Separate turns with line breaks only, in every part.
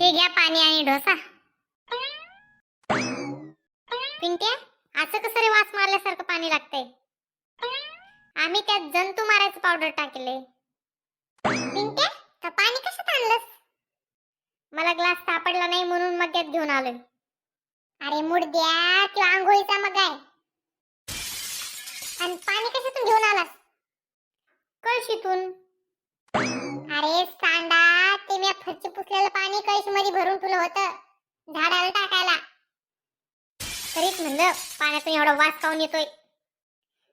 हे घ्या पाणी आणि डोसा पिंट्या असं कसं रे वास मारल्यासारखं पाणी लागतंय? आम्ही त्यात जंतू मारायचं पावडर टाकले. पिंट्या तर पाणी कसं आणलंस? मला ग्लास सापडला नाही म्हणून मग त्यात घेऊन आलोय. अरे मुडद्या तो आंघोळीचा मग आहे. आणि पाणी कशातून घेऊन आलास? कळशीतून. अरे सांडा ते मी फरची पुसलेलं पाणी कळीसमध्ये भरून ठेवलं होतं. झाडाला टाकायला. तरीच म्हणलं पाण्यातून एवढा वास काऊन येतोय?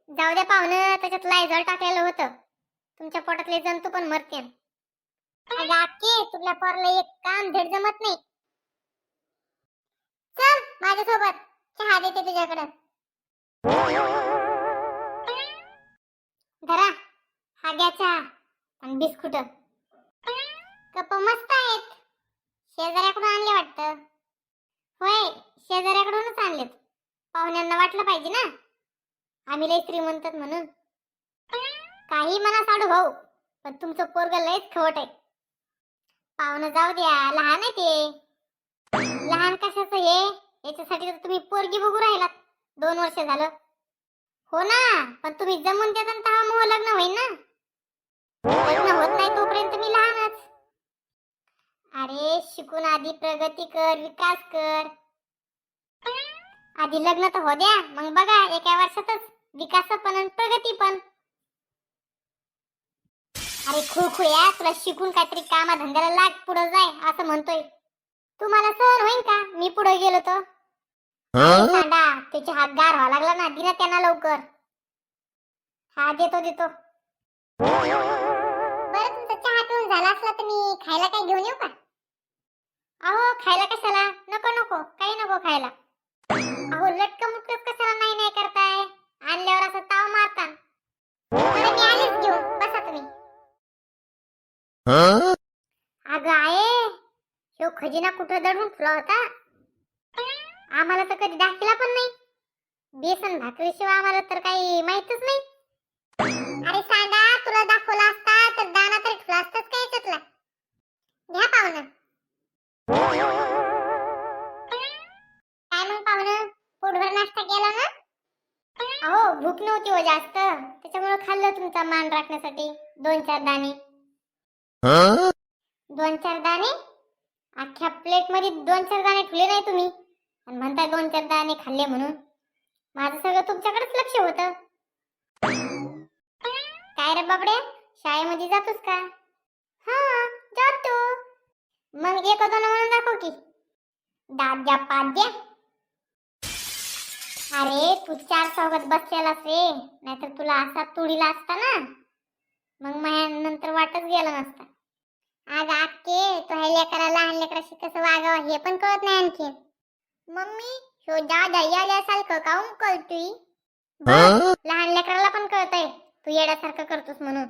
जाऊ द्या पाहुणं त्याच्यात लायझॉल टाकलेलं होतं. तुमच्या पोटातले जंतू पण मरते. अगं तुला पोरला एक काम धड जमत नाही. चल माझ्यासोबत. चहा देते तुझ्याकडं. धरा. हा घ्या चहा आणि बिस्कुट. कप मस्त आहेत. शेजाऱ्याकडून आणले वाटतं. होय शेजाऱ्याकडूनच आणलेत. पाहुण्यांना वाटलं पाहिजे ना. आम्ही लय श्रीमंतत म्हणून. काही मना साडू भाऊ पण तुमचं पोरग लयच खवट आहे. पाहुणं जाऊ द्या लहान आहे ते. लहान कशाचं हे? याच्यासाठी तर तुम्ही पोरगी बघू राहिलात. दोन वर्ष झालं. हो ना पण तुम्ही जमून देता तेव्हा मोह लग्न होईल ना. लग्न होत नाही तोपर्यंत मी लहान अरे शिकून आधी प्रगती कर विकास कर. आधी लग्न तर हो द्या मग बघा एका वर्षातच विकास पण आणि प्रगती पण. अरे खुळखुळ्या तुला शिकून काहीतरी कामा धंद्याला लाग पुढे जाय असं म्हणतोय. तुम्हाला सहन होईल का? मी पुढे गेलो सांडा त्याचे हात गार व्हावा लागला ना दिना त्यांना लवकर. हा देतो देतो बरं तुमचा चहा पिऊन झाला असला तर मी खायला काही घेऊन येऊ का अहो खायला कशाला नको नको काही नको खायला. अहो लटक मुटकच कशाला नाही नाही करताय? आणल्यावर असं ताव मारता बरं मी आलेच घेऊन. बसा तुम्ही. अगं आहे. ह्यो खजिना कुठं दडून ठेवला होता? आम्हाला तर कधी दाखिला पण नाही. बेसन भाकरीशिवाय आम्हाला तर काही माहितच नाही. अरे सांगा तुला दाखवला असता तर दाना तरी ठेवला असताच काय याच्यातला? घ्या पाहुणं. भूक नव्हती हो जास्त. त्याच्यामुळे खाल्लं तुमचा मान राखण्यासाठी. दोन चार दाणे. दोन चार दाणे? अख्ख्या प्लेटमध्ये दोन चार दाणे ठेवले नाही तुम्ही. आणि म्हणताय दोन चार दाणे खाल्ले म्हणून. माझं सगळं तुमच्याकडेच लक्ष होतं. काय रे बाबडे शाळेमध्ये जातोस का? हा जातो. मग एक दोन म्हणून दाखव की. दाद्या पाद्या अरे तू चार चौघात बसलेलास रे. नाहीतर तुला असा तुडीला असता ना. मग माझ्या नंतर वाटच गेला नसता. आज आके तो ह्या लेकरा लहान लेकराशी कसं वागावं हे पण कळत नाही आणखी. मम्मी ह्यो दादा याल्यासारखं काऊन कळतोय लहान लेकराला पण कळतंय. तू येड्यासारखं करतोस म्हणून.